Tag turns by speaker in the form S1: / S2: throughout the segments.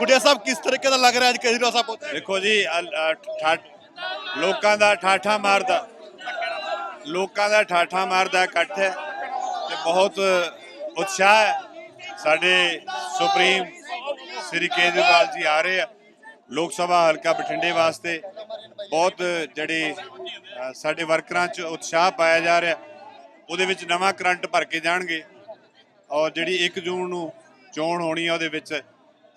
S1: ਗੁੱਡਿਆ ਸਾਹਿਬ ਕਿਸ ਤਰੀਕੇ ਦਾ ਲੱਗ ਰਿਹਾ ਅੱਜ ਕੇਜਰੀਵਾਲ ਸਾਹਿਬ ਪਹੁੰਚੇ
S2: ਦੇਖੋ ਜੀ ਅਲ- ਅ, ਠਾ- ਲੋਕਾਂ ਦਾ ਠਾਠਾ ਮਾਰਦਾ। ਲੋਕਾਂ ਦਾ ਠਾਠਾ ਮਾਰਦਾ ਇਕੱਠ ਹੈ ਤੇ ਬਹੁਤ ਉਤਸ਼ਾਹ ਹੈ। ਸਾਡੇ ਸੁਪਰੀਮ ਸ੍ਰੀ ਕੇਜਰੀਵਾਲ ਜੀ ਆ ਰਹੇ ਆ। ਲੋਕ ਸਭਾ ਹਲਕਾ ਬਠਿੰਡੇ ਵਾਸਤੇ ਬਹੁਤ ਜਿਹੜੇ ਅ, ਸਾਡੇ ਵਰਕਰਾਂ 'ਚ ਉਤਸ਼ਾਹ ਪਾਇਆ ਜਾ ਰਿਹਾ। ਉਹਦੇ ਵਿੱਚ ਨਵਾਂ ਕਰੰਟ ਭਰ ਕੇ ਜਾਣਗੇ। ਔਰ ਜਿਹੜੀ 1 ਜੂਨ ਨੂੰ ਚੋਣ ਹੋਣੀ ਹੈ ਉਹਦੇ ਵਿੱਚ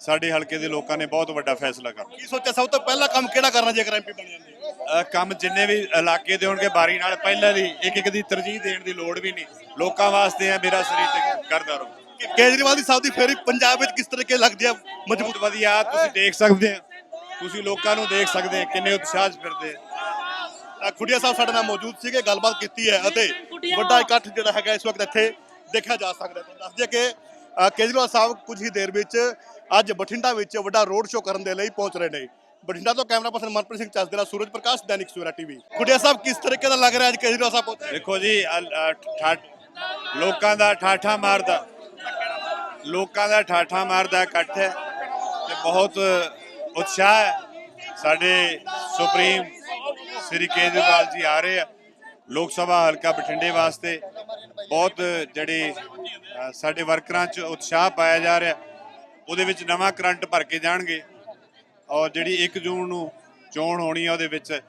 S2: ਸਾਡੇ ਹਲਕੇ ਦੇ ਲੋਕਾਂ ਨੇ ਬਹੁਤ ਵੱਡਾ ਫੈਸਲਾ ਕਰਨਾ
S1: ਕੀ ਸੋਚਿਆ? ਸਭ ਤੋਂ ਪਹਿਲਾ ਕੰਮ ਕਿਹੜਾ ਕਰਨਾ ਜੇਕਰ ਐਮਪੀ ਬਣ ਜਾਂਦੇ
S2: ਕੰਮ ਜਿੰਨੇ ਵੀ ਇਲਾਕੇ ਦੇ ਹੋਣਗੇ ਬਾਰੀ ਨਾਲ ਪਹਿਲਾਂ ਦੀ ਇੱਕ ਇੱਕ ਦੀ ਤਰਜੀਹ ਦੇਣ ਦੀ ਲੋੜ ਵੀ ਨਹੀਂ। ਲੋਕਾਂ ਵਾਸਤੇ ਹੈ ਮੇਰਾ ਸਰੀਰ ਤੇ ਕਰਦਾ ਰਹੋ।
S1: ਕੇਜਰੀਵਾਲ ਦੀ ਸਭ ਦੀ ਫੇਰੀ ਪੰਜਾਬ ਵਿੱਚ ਕਿਸ ਤਰੀਕੇ ਲੱਗਦੀ ਆ? ਮਜ਼ਬੂਤ
S2: ਵਧੀਆ ਤੁਸੀਂ ਦੇਖ ਸਕਦੇ ਆ। ਤੁਸੀਂ ਲੋਕਾਂ ਨੂੰ ਦੇਖ ਸਕਦੇ ਆ ਕਿੰਨੇ ਉਤਸ਼ਾਹ 'ਚ ਫਿਰਦੇ ਆ।
S1: ਖੁੱਡੀਆ ਸਾਹਿਬ ਸਾਡੇ ਨਾਲ ਮੌਜੂਦ ਸੀਗੇ ਗੱਲਬਾਤ ਕੀਤੀ ਹੈ ਅਤੇ ਵੱਡਾ ਇਕੱਠ ਜਿਹੜਾ ਹੈਗਾ ਇਸ ਵਕਤ ਇੱਥੇ ਦੇਖਿਆ ਜਾ ਸਕਦਾ ਹੈ। ਤੁਹਾਨੂੰ ਦੱਸ ਦਈਏ ਕਿ ਕੇਜਰੀਵਾਲ ਸਾਹਿਬ ਕੁਝ ਹੀ ਦੇਰ ਵਿੱਚ ਅੱਜ ਬਠਿੰਡਾ ਵਿੱਚ ਵੱਡਾ ਰੋਡ ਸ਼ੋਅ ਕਰਨ ਦੇ ਲਈ ਪਹੁੰਚ ਰਹੇ ਨੇ। ਬਠਿੰਡਾ ਤੋਂ ਕੈਮਰਾ ਪਰਸਨ ਮਨਪ੍ਰੀਤ ਸਿੰਘ ਚੱਜ ਸੂਰਜ ਪ੍ਰਕਾਸ਼, ਦੈਨਿਕ ਸਵੇਰਾ ਟੀਵੀ। ਖੁੱਡੀਆ ਸਾਹਿਬ, ਕਿਸ ਤਰੀਕੇ ਦਾ ਲੱਗ ਰਿਹਾ ਅੱਜ ਕੇਜਰੀਵਾਲ ਸਾਹਿਬ ਪਹੁੰਚੇ
S2: ਦੇਖੋ ਜੀ ਠਾ- ਲੋਕਾਂ ਦਾ ਠਾਠਾ ਮਾਰਦਾ। ਲੋਕਾਂ ਦਾ ਠਾਠਾ ਮਾਰਦਾ, ਇਕੱਠ ਹੈ ਤੇ ਬਹੁਤ ਉਤਸ਼ਾਹ ਹੈ। ਸਾਡੇ ਸੁਪਰੀਮ ਸ੍ਰੀ ਕੇਜਰੀਵਾਲ ਜੀ ਆ ਰਹੇ ਆ। ਲੋਕ ਸਭਾ ਹਲਕਾ ਬਠਿੰਡੇ ਵਾਸਤੇ ਬਹੁਤ ਜਿਹੜੇ ਸਾਡੇ ਵਰਕਰਾਂ 'ਚ ਉਤਸ਼ਾਹ ਪਾਇਆ ਜਾ ਰਿਹਾ। ਉਹਦੇ ਵਿੱਚ ਨਵਾਂ ਕਰੰਟ ਭਰ ਕੇ ਜਾਣਗੇ। ਔਰ ਜਿਹੜੀ 1 ਜੂਨ ਨੂੰ ਚੋਣ ਹੋਣੀ ਹੈ ਉਹਦੇ ਵਿੱਚ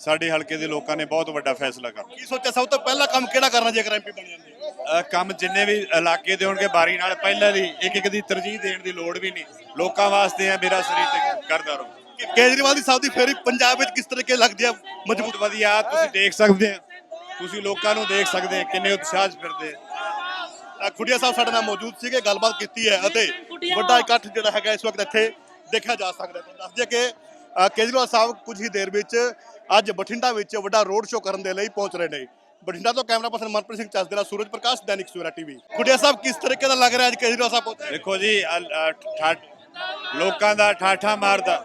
S2: ਸਾਡੇ ਹਲਕੇ ਦੇ ਲੋਕਾਂ ਨੇ ਬਹੁਤ ਵੱਡਾ ਫੈਸਲਾ ਕਰਨਾ।
S1: ਕੀ ਸੋਚਿਆ? ਸਭ ਤੋਂ ਪਹਿਲਾ ਕੰਮ ਕਿਹੜਾ ਕਰਨਾ ਜੇਕਰ ਐਮਪੀ ਬਣ ਜਾਂਦੇ?
S2: ਕੰਮ ਜਿੰਨੇ ਵੀ ਇਲਾਕੇ ਦੇ ਹੋਣਗੇ ਬਾਰੀ ਨਾਲ ਪਹਿਲਾਂ ਦੀ ਇੱਕ ਇੱਕ ਦੀ ਤਰਜੀਹ ਦੇਣ ਦੀ ਲੋੜ ਵੀ ਨਹੀਂ। ਲੋਕਾਂ ਵਾਸਤੇ ਹੈ ਮੇਰਾ ਸਰੀਰ ਤੇ ਕਰਦਾ ਰਹੋ।
S1: ਕੇਜਰੀਵਾਲ ਦੀ ਸਭ ਦੀ ਫੇਰੀ ਪੰਜਾਬ ਵਿੱਚ ਕਿਸ ਤਰੀਕੇ ਲੱਗਦੀ ਆ? ਮਜ਼ਬੂਤ
S2: ਵਧੀਆ ਤੁਸੀਂ ਦੇਖ ਸਕਦੇ ਆ। ਤੁਸੀਂ ਲੋਕਾਂ ਨੂੰ ਦੇਖ ਸਕਦੇ ਆ ਕਿੰਨੇ ਉਤਸ਼ਾਹ 'ਚ ਫਿਰਦੇ ਆ।
S1: ਖੁੱਡੀਆ ਸਾਹਿਬ ਸਾਡੇ ਨਾਲ ਮੌਜੂਦ ਸੀਗੇ ਗੱਲਬਾਤ ਕੀਤੀ ਹੈ ਅਤੇ ਵੱਡਾ ਇਕੱਠ ਜਿਹੜਾ ਹੈਗਾ ਇਸ ਵਕਤ ਇੱਥੇ ਦੇਖਿਆ ਜਾ ਸਕਦਾ ਹੈ। ਤੁਹਾਨੂੰ ਦੱਸ ਦਈਏ ਕਿ ਅ, ਕੇਜਰੀਵਾਲ ਸਾਹਿਬ ਕੁਝ ਹੀ ਦੇਰ ਵਿੱਚ ਅੱਜ ਬਠਿੰਡਾ ਵਿੱਚ ਵੱਡਾ ਰੋਡ ਸ਼ੋਅ ਕਰਨ ਦੇ ਲਈ ਪਹੁੰਚ ਰਹੇ ਨੇ। ਬਠਿੰਡਾ ਤੋਂ ਕੈਮਰਾ ਪਰਸਨ ਮਨਪ੍ਰੀਤ ਸਿੰਘ ਚੱਜ ਦੇ ਨਾਲ ਸੂਰਜ ਪ੍ਰਕਾਸ਼ ਦੈਨਿਕ ਸਵੇਰਾ ਟੀਵੀ। ਖੁੱਡੀਆ ਸਾਹਿਬ ਕਿਸ ਤਰੀਕੇ ਦਾ ਲੱਗ ਰਿਹਾ ਅੱਜ ਕੇਜਰੀਵਾਲ ਸਾਹਿਬ ਪਹੁੰਚੇ
S2: ਦੇਖੋ ਜੀ ਠਾ- ਲੋਕਾਂ ਦਾ ਠਾਠਾ ਮਾਰਦਾ।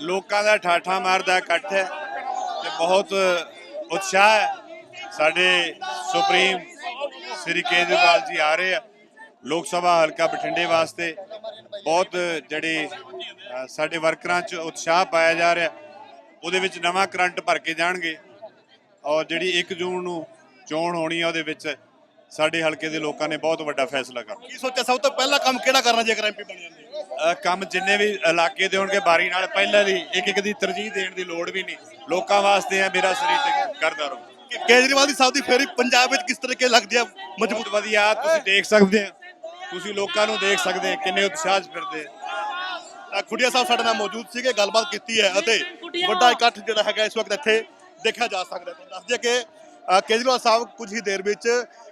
S2: ਲੋਕਾਂ ਦਾ ਠਾਠਾ ਮਾਰਦਾ ਇਕੱਠ ਹੈ ਤੇ ਬਹੁਤ ਉਤਸ਼ਾਹ ਹੈ। ਸਾਡੇ ਸੁਪਰੀਮ ਸ੍ਰੀ ਕੇਜਰੀਵਾਲ ਜੀ ਆ ਰਹੇ ਆ। ਲੋਕ ਸਭਾ ਹਲਕਾ ਬਠਿੰਡੇ ਵਾਸਤੇ ਬਹੁਤ ਜਿਹੜੇ ਸਾਡੇ ਵਰਕਰਾਂ 'ਚ ਉਤਸ਼ਾਹ ਪਾਇਆ ਜਾ ਰਿਹਾ। ਉਹਦੇ ਵਿੱਚ ਨਵਾਂ ਕਰੰਟ ਭਰ ਕੇ ਜਾਣਗੇ ਔਰ ਜਿਹੜੀ 1 ਜੂਨ ਨੂੰ ਚੋਣ ਹੋਣੀ ਹੈ ਉਹਦੇ ਵਿੱਚ ਸਾਡੇ ਹਲਕੇ ਦੇ ਲੋਕਾਂ ਨੇ ਬਹੁਤ ਵੱਡਾ ਫੈਸਲਾ ਕਰਨਾ
S1: ਕੀ ਸੋਚਿਆ? ਸਭ ਤੋਂ ਪਹਿਲਾ ਕੰਮ ਕਿਹੜਾ ਕਰਨਾ ਜੇਕਰ ਐਮਪੀ ਬਣ ਜਾਂਦੇ?
S2: ਕੰਮ ਜਿੰਨੇ ਵੀ ਇਲਾਕੇ ਦੇ ਹੋਣਗੇ ਬਾਰੀ ਨਾਲ ਪਹਿਲਾਂ ਦੀ ਇੱਕ ਇੱਕ ਦੀ ਤਰਜੀਹ ਦੇਣ ਦੀ ਲੋੜ ਵੀ ਨਹੀਂ। ਲੋਕਾਂ ਵਾਸਤੇ ਹੈ ਮੇਰਾ ਸਰੀਰ ਤੇ ਕਰਦਾ ਰਹੋ।
S1: ਕੇਜਰੀਵਾਲ ਦੀ ਸਭ ਦੀ ਫੇਰੀ ਪੰਜਾਬ ਵਿੱਚ ਕਿਸ ਤਰੀਕੇ ਲੱਗਦੀ ਆ? ਮਜ਼ਬੂਤ
S2: ਵਧੀਆ ਤੁਸੀਂ ਦੇਖ ਸਕਦੇ ਆ। ਤੁਸੀਂ ਲੋਕਾਂ ਨੂੰ ਦੇਖ ਸਕਦੇ ਆ ਕਿੰਨੇ ਉਤਸ਼ਾਹ 'ਚ ਫਿਰਦੇ ਆ
S1: ਅ, ਖੁੱਡੀਆ ਸਾਹਿਬ ਸਾਡੇ ਨਾਲ ਮੌਜੂਦ ਸੀਗੇ ਗੱਲਬਾਤ ਕੀਤੀ ਹੈ ਅਤੇ ਵੱਡਾ ਇਕੱਠ ਜਿਹੜਾ ਹੈਗਾ ਇਸ ਵਕਤ ਇੱਥੇ ਦੇਖਿਆ ਜਾ ਸਕਦਾ ਹੈ ਤੁਹਾਨੂੰ ਦੱਸ ਦਈਏ ਕਿ ਅ, ਕੇਜਰੀਵਾਲ ਸਾਹਿਬ ਕੁਝ ਹੀ ਦੇਰ ਵਿੱਚ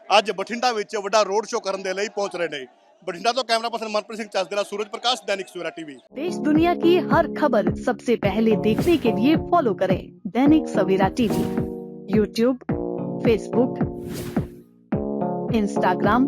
S1: ਅੱਜ ਬਠਿੰਡਾ ਵਿੱਚ ਵੱਡਾ ਰੋਡ ਸ਼ੋਅ ਕਰਨ ਦੇ ਲਈ ਪਹੁੰਚ ਰਹੇ ਨੇ ਬਠਿੰਡਾ ਤੋਂ ਕੈਮਰਾ ਪਰਸਨ ਮਨਪ੍ਰੀਤ ਸਿੰਘ ਚੱਜ ਦੇ ਨਾਲ ਸੂਰਜ ਪ੍ਰਕਾਸ਼ ਦੈਨਿਕ ਸਵੇਰਾ ਟੀਵੀ
S3: देश दुनिया की हर खबर सबसे पहले देखने के लिए फॉलो करें Dainik Savera TV YouTube Facebook Instagram